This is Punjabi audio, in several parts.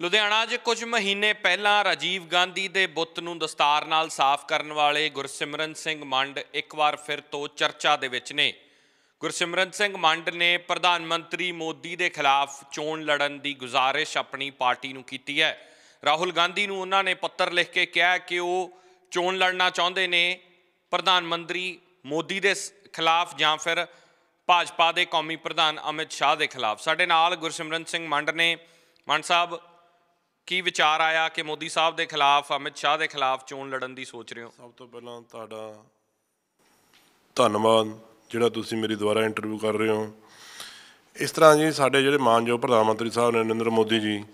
ਲੁਧਿਆਣਾ 'ਚ ਕੁਝ ਮਹੀਨੇ ਪਹਿਲਾਂ ਰਾਜੀਵ ਗਾਂਧੀ ਦੇ ਬੁੱਤ ਨੂੰ ਦਸਤਾਰ ਨਾਲ ਸਾਫ਼ ਕਰਨ ਵਾਲੇ ਗੁਰਸਿਮਰਨ ਸਿੰਘ ਮੰਡ ਇੱਕ ਵਾਰ ਫਿਰ ਤੋਂ ਚਰਚਾ ਦੇ ਵਿੱਚ ਨੇ। ਗੁਰਸਿਮਰਨ ਸਿੰਘ ਮੰਡ ਨੇ ਪ੍ਰਧਾਨ ਮੰਤਰੀ ਮੋਦੀ ਦੇ ਖਿਲਾਫ ਚੋਣ ਲੜਨ ਦੀ ਗੁਜ਼ਾਰਿਸ਼ ਆਪਣੀ ਪਾਰਟੀ ਨੂੰ ਕੀਤੀ ਹੈ। ਰਾਹੁਲ ਗਾਂਧੀ ਨੂੰ ਉਹਨਾਂ ਨੇ ਪੱਤਰ ਲਿਖ ਕੇ ਕਿਹਾ ਕਿ ਉਹ ਚੋਣ ਲੜਨਾ ਚਾਹੁੰਦੇ ਨੇ। ਪ੍ਰਧਾਨ ਮੰਤਰੀ ਮੋਦੀ ਦੇ ਖਿਲਾਫ ਜਾਂ ਫਿਰ ਭਾਜਪਾ ਦੇ ਕੌਮੀ ਪ੍ਰਧਾਨ ਅਮਿਤ ਸ਼ਾਹ ਦੇ ਖਿਲਾਫ। ਸਾਡੇ ਨਾਲ ਗੁਰਸਿਮਰਨ ਸਿੰਘ ਮੰਡ ਨੇ। ਮੰਡ ਸਾਹਿਬ ਕੀ ਵਿਚਾਰ ਆਇਆ ਕਿ ਮੋਦੀ ਸਾਹਿਬ ਦੇ ਖਿਲਾਫ ਅਮਿਤ ਸ਼ਾਹ ਦੇ ਖਿਲਾਫ ਚੋਣ ਲੜਨ ਦੀ ਸੋਚ ਰਹੇ ਹੋ? ਸਭ ਤੋਂ ਪਹਿਲਾਂ ਤੁਹਾਡਾ ਧੰਨਵਾਦ ਜਿਹੜਾ ਤੁਸੀਂ ਮੇਰੀ ਦੁਆਰਾ ਇੰਟਰਵਿਊ ਕਰ ਰਹੇ ਹੋ। ਇਸ ਤਰ੍ਹਾਂ ਜੀ ਸਾਡੇ ਜਿਹੜੇ ਮਾਨਯੋਗ ਪ੍ਰਧਾਨ ਮੰਤਰੀ ਸਾਹਿਬ ਨੇ ਨਰਿੰਦਰ ਮੋਦੀ ਜੀ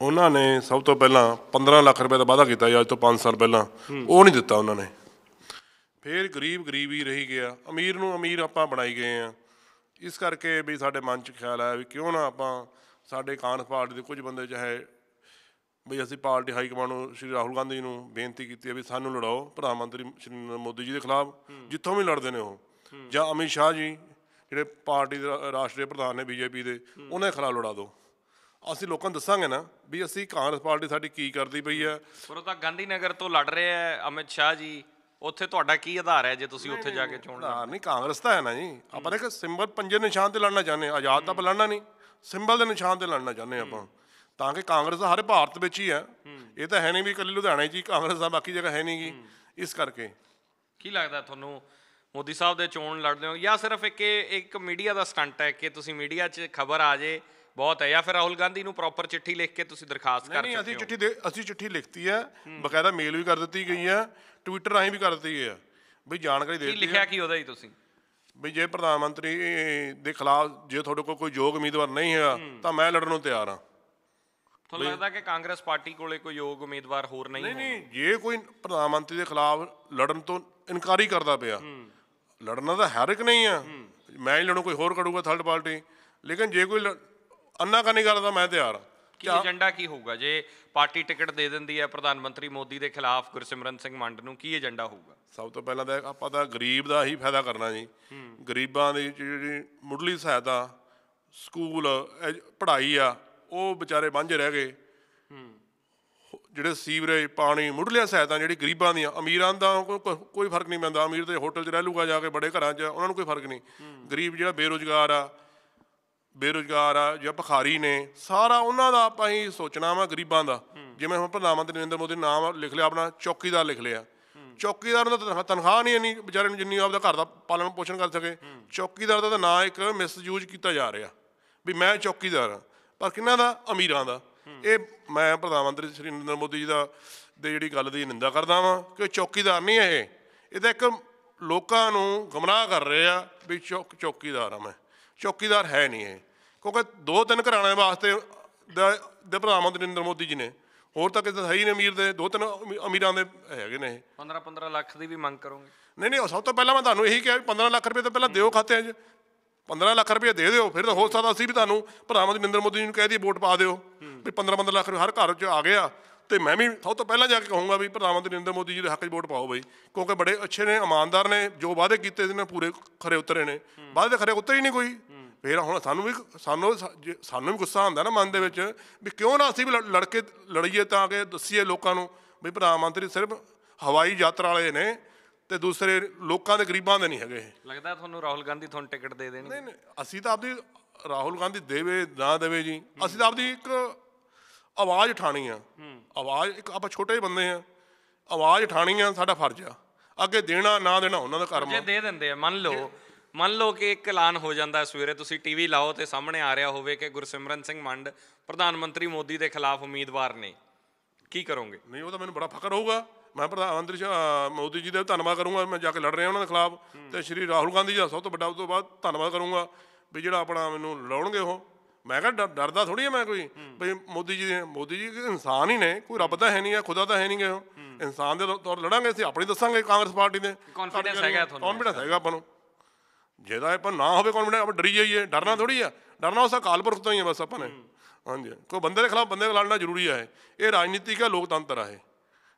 ਉਹਨਾਂ ਨੇ ਸਭ ਤੋਂ ਪਹਿਲਾਂ 15 ਲੱਖ ਰੁਪਏ ਦਾ ਵਾਅਦਾ ਕੀਤਾ ਅੱਜ ਤੋਂ 5 ਸਾਲ ਪਹਿਲਾਂ। ਉਹ ਨਹੀਂ ਦਿੱਤਾ ਉਹਨਾਂ ਨੇ। ਫਿਰ ਗਰੀਬ ਗਰੀਬ ਹੀ ਰਹੀ ਗਿਆ। ਅਮੀਰ ਨੂੰ ਅਮੀਰ ਆਪਾਂ ਬਣਾਈ ਗਏ ਆ ਇਸ ਕਰਕੇ ਵੀ ਸਾਡੇ ਮਨ 'ਚ ਖਿਆਲ ਆਇਆ ਵੀ ਕਿਉਂ ਨਾ ਆਪਾਂ ਸਾਡੇ ਕਾਂਗਰਸ ਪਾਰਟੀ ਦੇ ਕੁਝ ਬੰਦੇ ਚਾਹੇ ਵੀ ਅਸੀਂ ਪਾਰਟੀ ਹਾਈ ਕਮਾਂਡ ਨੂੰ ਸ਼੍ਰੀ ਰਾਹੁਲ ਗਾਂਧੀ ਨੂੰ ਬੇਨਤੀ ਕੀਤੀ ਹੈ ਵੀ ਸਾਨੂੰ ਲੜਾਓ ਪ੍ਰਧਾਨ ਮੰਤਰੀ ਸ਼੍ਰੀ ਨਰਿੰਦਰ ਮੋਦੀ ਜੀ ਦੇ ਖਿਲਾਫ ਜਿੱਥੋਂ ਵੀ ਲੜਦੇ ਨੇ ਉਹ। ਜਾਂ ਅਮਿਤ ਸ਼ਾਹ ਜੀ ਜਿਹੜੇ ਪਾਰਟੀ ਦੇ ਰਾਸ਼ਟਰੀ ਪ੍ਰਧਾਨ ਨੇ ਬੀਜੇਪੀ ਦੇ ਉਹਨਾਂ ਦੇ ਖਿਲਾਫ ਲੜਾ ਦਿਓ ਅਸੀਂ ਲੋਕਾਂ ਨੂੰ ਦੱਸਾਂਗੇ ਨਾ ਵੀ ਅਸੀਂ ਕਾਂਗਰਸ ਪਾਰਟੀ ਸਾਡੀ ਕੀ ਕਰਦੀ ਪਈ ਹੈ। ਪਰ ਉਹ ਤਾਂ ਗਾਂਧੀ ਨਗਰ ਤੋਂ ਲੜ ਰਹੇ ਹੈ ਅਮਿਤ ਸ਼ਾਹ ਜੀ। ਉੱਥੇ ਤੁਹਾਡਾ ਕੀ ਆਧਾਰ ਹੈ ਜੇ ਤੁਸੀਂ ਉੱਥੇ ਜਾ ਕੇ ਚੋਣ ਲੜ ਹਾਂ ਨਹੀਂ ਕਾਂਗਰਸ ਤਾਂ ਹੈ ਨਾ ਜੀ। ਆਪਾਂ ਤਾਂ ਇੱਕ ਸਿੰਬਲ ਪੰਜੇ ਨਿਸ਼ਾਨ ਤੇ ਲੜਨਾ ਚਾਹੁੰਦੇ ਹਾਂ ਆਜ਼ਾਦ ਤਾਂ ਆਪਾਂ ਲੜਨਾ ਨਹੀਂ। ਸਿੰਬਲ ਦੇ ਨਿਸ਼ਾਨ ਤੇ ਲੜਨਾ ਚਾਹੁੰਦੇ ਹਾਂ ਆਪਾਂ। ਤਾਂ ਕਿ ਕਾਂਗਰਸ ਹਰੇ ਭਾਰਤ ਵਿੱਚ ਹੀ ਹੈ। ਇਹ ਤਾਂ ਹੈ ਨਹੀਂ ਵੀ ਇਕੱਲੇ ਲੁਧਿਆਣੇ 'ਚ ਹੀ ਕਾਂਗਰਸ ਦਾ ਬਾਕੀ ਜਗ੍ਹਾ ਹੈ ਨਹੀਂਗੀ ਇਸ ਕਰਕੇ। ਕੀ ਲੱਗਦਾ ਤੁਹਾਨੂੰ ਮੋਦੀ ਸਾਹਿਬ ਦੇ ਚੋਣ ਲੜਦੇ ਹੋ ਜਾਂ ਸਿਰਫ ਇੱਕ ਇੱਕ ਮੀਡੀਆ ਦਾ ਸਟੰਟ ਹੈ ਕਿ ਤੁਸੀਂ ਮੀਡੀਆ 'ਚ ਖਬਰ ਆ ਜੇ ਬਹੁਤ ਹੈ ਜਾਂ ਫਿਰ ਰਾਹੁਲ ਗਾਂਧੀ ਨੂੰ ਪ੍ਰੋਪਰ ਚਿੱਠੀ ਲਿਖ ਕੇ ਤੁਸੀਂ ਦਰਖਾਸਤ ਕਰ ਨਹੀਂ ਅਸੀਂ ਹੋ? ਚਿੱਠੀ ਅਸੀਂ ਚਿੱਠੀ ਲਿਖਤੀ ਹੈ। ਬਕਾਇਦਾ ਮੇਲ ਵੀ ਕਰ ਦਿੱਤੀ ਗਈ ਹੈ ਟਵਿੱਟਰ ਰਾਹੀਂ ਵੀ ਕਰ ਦਿੱਤੀ ਹੈ। ਵੀ ਜਾਣਕਾਰੀ ਦੇ ਕੀ ਦਿੱਤੀ ਲਿਖਿਆ ਕੀ ਉਹਦਾ ਹੀ ਤੁਸੀਂ? ਵੀ ਜੇ ਪ੍ਰਧਾਨ ਮੰਤਰੀ ਦੇ ਖਿਲਾਫ ਜੇ ਤੁਹਾਡੇ ਕੋਲ ਕੋਈ ਯੋਗ ਉਮੀਦਵਾਰ ਨਹੀਂ ਹੈਗਾ ਤਾਂ ਮੈਂ ਲੜਨ ਨੂੰ ਤਿਆਰ ਹਾਂ। ਤੁਹਾਨੂੰ ਲੱਗਦਾ ਕਿ ਕਾਂਗਰਸ ਪਾਰਟੀ ਕੋਲੇ ਕੋਈ ਯੋਗ ਉਮੀਦਵਾਰ ਹੋਰ ਨਹੀਂ ਨਹੀਂ ਹੈ ਨਹੀਂ ਜੇ ਕੋਈ ਪ੍ਰਧਾਨ ਮੰਤਰੀ ਦੇ ਖਿਲਾਫ ਲੜਨ ਤੋਂ ਇਨਕਾਰੀ ਕਰਦਾ ਪਿਆ ਲੜਨਾ ਤਾਂ ਹਰ ਇੱਕ ਨਹੀਂ ਆ। ਮੈਂ ਹੀ ਲੜੂ ਕੋਈ ਹੋਰ ਕਰੂਗਾ ਥਰਡ ਪਾਰਟੀ ਲੇਕਿਨ ਜੇ ਕੋਈ ਅੰਨਾ ਕਰਨੀ ਕਰਦਾ ਮੈਂ ਤਿਆਰ ਕੀ ਏਜੰਡਾ ਕੀ ਹੋਊਗਾ? ਜੇ ਪਾਰਟੀ ਟਿਕਟ ਦੇ ਦਿੰਦੀ ਹੈ ਪ੍ਰਧਾਨ ਮੰਤਰੀ ਮੋਦੀ ਦੇ ਖਿਲਾਫ ਗੁਰਸਿਮਰਨ ਸਿੰਘ ਮੰਡ ਨੂੰ ਕੀ ਏਜੰਡਾ ਹੋਊਗਾ? ਸਭ ਤੋਂ ਪਹਿਲਾਂ ਤਾਂ ਆਪਾਂ ਤਾਂ ਗਰੀਬ ਦਾ ਹੀ ਫਾਇਦਾ ਕਰਨਾ ਜੀ। ਗਰੀਬਾਂ ਦੀ ਜਿਹੜੀ ਮੁੱਢਲੀ ਸਹਾਇਤਾ ਸਕੂਲ ਪੜ੍ਹਾਈ ਆ ਉਹ ਵਿਚਾਰੇ ਵਾਂਝੇ ਰਹਿ ਗਏ। ਜਿਹੜੇ ਸੀਵਰੇਜ, ਪਾਣੀ, ਮੁੱਢਲੀਆਂ ਸਹਾਇਤਾ ਜਿਹੜੀ ਗਰੀਬਾਂ ਦੀਆਂ, ਅਮੀਰਾਂ ਦਾ ਕੋ- ਕੋਈ ਫ਼ਰਕ ਨਹੀਂ ਪੈਂਦਾ। ਅਮੀਰ ਤੇ ਹੋਟਲ 'ਚ ਰਹਿ ਲੂਗਾ ਜਾ ਕੇ, ਬੜੇ ਘਰਾਂ 'ਚ, ਉਹਨਾਂ ਨੂੰ ਕੋਈ ਫ਼ਰਕ ਨਹੀਂ। ਗਰੀਬ ਜਿਹੜਾ ਬੇਰੁਜ਼ਗਾਰ ਆ ਬੇਰੁਜ਼ਗਾਰ ਆ, ਜਾਂ ਭਿਖਾਰੀ ਨੇ, ਸਾਰਾ ਉਹਨਾਂ ਦਾ ਆਪਾਂ ਹੀ ਸੋਚਣਾ ਵਾ ਗਰੀਬਾਂ ਦਾ। ਜਿਵੇਂ ਹੁਣ ਪ੍ਰਧਾਨ ਮੰਤਰੀ ਨਰਿੰਦਰ ਮੋਦੀ ਨੇ ਨਾਮ ਲਿਖ ਲਿਆ, ਆਪਣਾ ਚੌਕੀਦਾਰ ਲਿਖ ਲਿਆ। ਚੌਕੀਦਾਰ ਨੂੰ ਤਾਂ ਤਨਖਾਹ- ਤਨਖਾਹ ਨਹੀਂ ਇੰਨੀ, ਵਿਚਾਰੇ ਨੂੰ ਜਿੰਨੀ ਆਪਦਾ ਘਰ ਦਾ ਪਾਲਣ ਪੋਸ਼ਣ ਕਰ ਸਕੇ। ਚੌਕੀਦਾਰ ਦਾ ਤਾਂ ਨਾਂ ਇੱਕ ਮਿਸਯੂਜ਼ ਕੀਤਾ ਜਾ ਰਿਹਾ। ਵੀ ਮੈਂ ਚੌਕੀਦਾਰ ਹਾਂ। ਪਰ ਕਿਹਨਾਂ ਦਾ? ਅਮੀਰਾਂ ਦਾ। ਇਹ ਮੈਂ ਪ੍ਰਧਾਨ ਮੰਤਰੀ ਸ਼੍ਰੀ ਨਰਿੰਦਰ ਮੋਦੀ ਜੀ ਦਾ ਦੇ ਜਿਹੜੀ ਗੱਲ ਦੀ ਨਿੰਦਾ ਕਰਦਾ ਵਾਂ ਕਿ ਚੌਕੀਦਾਰ ਨਹੀਂ ਇਹ। ਇਹ ਤਾਂ ਇੱਕ ਲੋਕਾਂ ਨੂੰ ਗਮਰਾਹ ਕਰ ਰਹੇ ਆ ਵੀ ਚੌਕ ਚੌਕੀਦਾਰ ਆ ਮੈਂ। ਚੌਕੀਦਾਰ ਹੈ ਨਹੀਂ ਇਹ। ਕਿਉਂਕਿ ਦੋ ਤਿੰਨ ਘਰਾਣੇ ਵਾਸਤੇ ਦਾ ਪ੍ਰਧਾਨ ਮੰਤਰੀ ਨਰਿੰਦਰ ਮੋਦੀ ਜੀ ਨੇ। ਹੋਰ ਤਾਂ ਕਿਸੇ ਹੈ ਹੀ ਨਹੀਂ ਅਮੀਰ ਦੇ ਦੋ ਤਿੰਨ ਅਮੀ- ਅਮੀਰਾਂ ਦੇ ਹੈਗੇ ਨੇ ਇਹ। 15 15 ਲੱਖ ਦੀ ਵੀ ਮੰਗ ਕਰੋਗੇ। ਨਹੀਂ ਨਹੀਂ ਸਭ ਤੋਂ ਪਹਿਲਾਂ ਮੈਂ ਤੁਹਾਨੂੰ ਇਹੀ ਕਿਹਾ ਵੀ 15 ਲੱਖ ਰੁਪਏ ਤਾਂ ਪਹਿਲਾਂ ਦਿਓ ਖਾਤੇ 'ਚ। 15 ਲੱਖ ਰੁਪਏ ਦੇ ਦਿਓ, ਫਿਰ ਤਾਂ ਹੋ ਸਕਦਾ ਅਸੀਂ ਵੀ ਤੁਹਾਨੂੰ ਪ੍ਰਧਾਨ ਮੰਤਰੀ ਨਰਿੰਦਰ ਮੋਦੀ ਜੀ ਨੂੰ ਕਹਿ ਦਈਏ ਵੋਟ ਪਾ ਦਿਓ, ਵੀ 15 15 ਲੱਖ ਰੁਪਏ ਹਰ ਘਰ 'ਚ ਆ ਗਿਆ। ਤੇ ਮੈਂ ਵੀ ਸਭ ਤੋਂ ਪਹਿਲਾਂ ਜਾ ਕੇ ਕਹੂੰਗਾ ਵੀ ਪ੍ਰਧਾਨ ਮੰਤਰੀ ਨਰਿੰਦਰ ਮੋਦੀ ਜੀ ਦੇ ਹੱਕ 'ਚ ਵੋਟ ਪਾਓ ਬਈ, ਕਿਉਂਕਿ ਬੜੇ ਅੱਛੇ ਨੇ, ਇਮਾਨਦਾਰ ਨੇ, ਜੋ ਵਾਅਦੇ ਕੀਤੇ ਸੀ ਨੇ ਪੂਰੇ ਖਰੇ ਉਤਰੇ ਨੇ। ਵਾਅਦੇ ਖਰੇ ਉਤਰੇ ਹੀ ਨਹੀਂ ਕੋਈ। ਫਿਰ ਹੁਣ ਸਾਨੂੰ ਵੀ ਸਾਨੂੰ ਸਾਨੂੰ ਵੀ ਗੁੱਸਾ ਆਉਂਦਾ ਨਾ ਮਨ ਦੇ ਵਿੱਚ ਵੀ ਕਿਉਂ ਨਾ ਅਸੀਂ ਵੀ ਲੜ- ਲੜ ਕੇ ਲੜੀਏ ਤਾਂ ਕਿ ਦੱਸੀਏ ਲੋਕਾਂ ਨੂੰ ਵੀ ਪ੍ਰਧਾਨ ਮੰਤਰੀ ਸਿਰਫ ਹਵਾਈ ਯਾਤਰਾ ਵਾਲੇ ਨੇ ਤੇ ਦੂਸਰੇ ਲੋਕਾਂ ਦੇ ਗਰੀਬਾਂ ਦੇ ਨਹੀਂ ਹੈਗੇ ਇਹ। ਲੱਗਦਾ ਤੁਹਾਨੂੰ ਰਾਹੁਲ ਗਾਂਧੀ ਤੁਹਾਨੂੰ ਟਿਕਟ ਦੇ ਦੇਣਗੇ। ਨਹੀਂ ਨਹੀਂ ਅਸੀਂ ਤਾਂ ਆਪਦੀ ਰਾਹੁਲ ਗਾਂਧੀ ਦੇਵੇ ਨਾ ਦੇਵੇ ਜੀ। ਅਸੀਂ ਤਾਂ ਆਪਦੀ ਇੱਕ ਆਵਾਜ਼ ਉਠਾਣੀ ਆ। ਆਵਾਜ਼ ਇੱਕ ਆਪਾਂ ਛੋਟੇ ਬੰਦੇ ਆ। ਆਵਾਜ਼ ਉਠਾਣੀ ਆ ਸਾਡਾ ਫਰਜ਼ ਆ। ਅੱਗੇ ਦੇਣਾ ਨਾ ਦੇਣਾ ਉਹਨਾਂ ਦਾ ਕਰਮ ਜੇ ਦੇ ਦਿੰਦੇ ਆ ਮੰਨ ਲਓ ਮੰਨ ਲਓ ਕਿ ਇੱਕ ਐਲਾਨ ਹੋ ਜਾਂਦਾ ਸਵੇਰੇ ਤੁਸੀਂ ਟੀਵੀ ਲਾਓ ਤੇ ਸਾਹਮਣੇ ਆ ਰਿਹਾ ਹੋਵੇ ਕਿ ਗੁਰਸਿਮਰਨ ਸਿੰਘ ਮੰਡ ਪ੍ਰਧਾਨ ਮੰਤਰੀ ਮੋਦੀ ਦੇ ਖਿਲਾਫ ਉਮੀਦਵਾਰ ਨੇ। ਕੀ ਕਰੋਗੇ? ਨਹੀਂ ਉਹ ਤਾਂ ਮੈਨੂੰ ਬੜਾ ਫਖਰ ਹੋਊਗਾ। ਮੈਂ ਪ੍ਰਧਾਨ ਮੰਤਰੀ ਮੋਦੀ ਜੀ ਦਾ ਧੰਨਵਾਦ ਕਰੂੰਗਾ ਮੈਂ ਜਾ ਕੇ ਲੜ ਰਿਹਾ ਉਹਨਾਂ ਦੇ ਖਿਲਾਫ। ਤੇ ਸ਼੍ਰੀ ਰਾਹੁਲ ਗਾਂਧੀ ਜੀ ਦਾ ਸਭ ਤੋਂ ਵੱਡਾ ਉਸ ਤੋਂ ਬਾਅਦ ਧੰਨਵਾਦ ਕਰੂੰਗਾ ਵੀ ਜਿਹੜਾ ਆਪਣਾ ਮੈਨੂੰ ਲਾਉਣਗੇ ਉਹ। ਮੈਂ ਕਿਹਾ ਡਰ- ਡਰਦਾ ਥੋੜੀ ਆ ਮੈਂ ਕੋਈ ਵੀ ਮੋਦੀ ਜੀ ਮੋਦੀ ਜੀ ਇਨਸਾਨ ਹੀ ਨੇ ਕੋਈ ਰੱਬ ਤਾਂ ਹੈ ਨਹੀਂ ਆ ਖੁਦਾ ਤਾਂ ਹੈ ਨਹੀਂ ਗੇ ਉਹ। ਇਨਸਾਨ ਦੇ ਤੌਰ ਲੜਾਂਗੇ ਅਸੀਂ ਆਪਣੀ ਦੱਸਾਂਗੇ ਕਾਂਗਰਸ ਪਾਰਟੀ ਦੇ। Confidence ਹੈਗਾ ਤੁਹਾਨੂੰ? ਕੌਨਫੀਡੈਂਸ ਹੈਗਾ ਆਪਾਂ ਨੂੰ। ਜਿਹਦਾ ਆਪਾਂ ਨਾ ਹੋਵੇ ਕੌਨਫੀਡੈਂਸ ਆਪਾਂ ਡਰੀ ਜਾਈਏ ਡਰਨਾ ਥੋੜੀ ਆ। ਡਰਨਾ ਉਸ ਅਕਾਲ ਪੁਰਖ ਤੋਂ ਹੀ ਆ ਬਸ ਆਪਾਂ ਨੇ। ਹਾਂਜੀ ਕੋਈ ਬੰਦੇ ਦੇ ਖਿਲਾਫ ਬੰਦੇ ਨਾਲ ਲੜਨਾ ਜ਼ਰੂਰੀ ਆ ਇਹ। ਇਹ ਰਾਜਨੀਤਿਕ ਆ ਲੋਕਤੰਤਰ ਆ ਇਹ।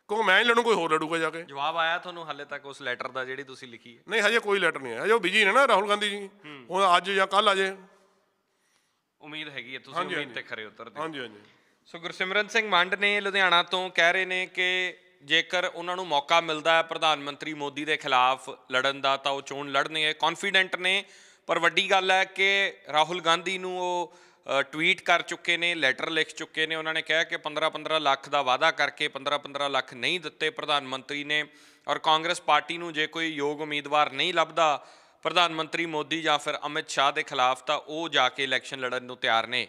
ਕਿਉਂਕਿ ਮੈਂ ਹੀ ਲੜੂ ਕੋਈ ਹੋਰ ਲੜੂਗਾ ਜਾ ਕੇ। ਜਵਾਬ ਆਇਆ ਤੁਹਾਨੂੰ ਹਾਲੇ ਤੱਕ ਉਸ ਲੈਟਰ ਦਾ ਜਿਹੜੀ ਤੁਸੀਂ ਲਿਖੀ ਹੈ? ਨਹੀਂ ਹਜੇ ਕੋਈ ਲੈਟਰ ਨਹੀਂ ਆਇਆ। ਹਜੇ ਉਹ ਬਿਜ਼ੀ ਨੇ ਨਾ ਰਾਹੁਲ ਗਾਂਧੀ ਜੀ। ਹੁਣ ਅੱਜ ਜਾਂ ਕੱਲ ਆ ਜੇ ਉਮੀਦ ਹੈਗੀ ਹੈ ਤੁਸੀਂ ਉਮੀਦ ਤੇ ਖਰੇ ਉਤਰਦੇ ਹੋ। ਹਾਂਜੀ ਹਾਂਜੀ। ਸੋ ਗੁਰਸਿਮਰਨ ਸਿੰਘ ਮੰਡ ਨੇ ਲੁਧਿਆਣਾ ਤੋਂ ਕਹਿ ਰਹੇ ਨੇ ਕਿ ਜੇਕਰ ਉਹਨਾਂ ਨੂੰ ਮੌਕਾ ਮਿਲਦਾ ਹੈ ਪ੍ਰਧਾਨ ਮੰਤਰੀ ਮੋਦੀ ਦੇ ਖਿਲਾਫ ਲੜਨ ਦਾ ਤਾਂ ਉਹ ਚੋਣ ਲੜਨਗੇ। ਕੌਨਫੀਡੈਂਟ ਨੇ ਪਰ ਵੱਡੀ ਗੱਲ ਹੈ ਕਿ ਰਾਹੁਲ ਗਾਂਧੀ ਨੂੰ ਉਹ ਟਵੀਟ ਕਰ ਚੁੱਕੇ ਨੇ ਲੈਟਰ ਲਿਖ ਚੁੱਕੇ ਨੇ। ਉਹਨਾਂ ਨੇ ਕਿਹਾ ਕਿ 15-15 ਲੱਖ ਦਾ ਵਾਅਦਾ ਕਰਕੇ 15-15 ਲੱਖ ਨਹੀਂ ਦਿੱਤੇ ਪ੍ਰਧਾਨ ਮੰਤਰੀ ਨੇ। ਔਰ ਕਾਂਗਰਸ ਪਾਰਟੀ ਨੂੰ ਜੇ ਕੋਈ ਯੋਗ ਉਮੀਦਵਾਰ ਨਹੀਂ ਲੱਭਦਾ ਪ੍ਰਧਾਨ ਮੰਤਰੀ ਮੋਦੀ ਜਾਂ ਫਿਰ ਅਮਿਤ ਸ਼ਾਹ ਦੇ ਖਿਲਾਫ, ਤਾਂ ਉਹ ਜਾ ਕੇ ਇਲੈਕਸ਼ਨ ਲੜਨ ਨੂੰ ਤਿਆਰ ਨੇ।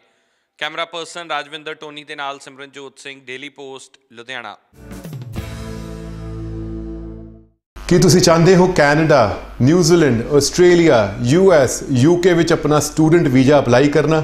ਕੈਮਰਾ ਪਰਸਨ ਰਾਜਵਿੰਦਰ ਟੋਨੀ ਦੇ ਨਾਲ ਸਿਮਰਨਜੋਤ ਸਿੰਘ ਡੇਲੀ ਪੋਸਟ ਲੁਧਿਆਣਾ। ਕੀ ਤੁਸੀਂ ਚਾਹੁੰਦੇ ਹੋ Canada, New Zealand, Australia US UK ਵਿੱਚ ਆਪਣਾ ਸਟੂਡੈਂਟ ਵੀਜ਼ਾ ਅਪਲਾਈ ਕਰਨਾ?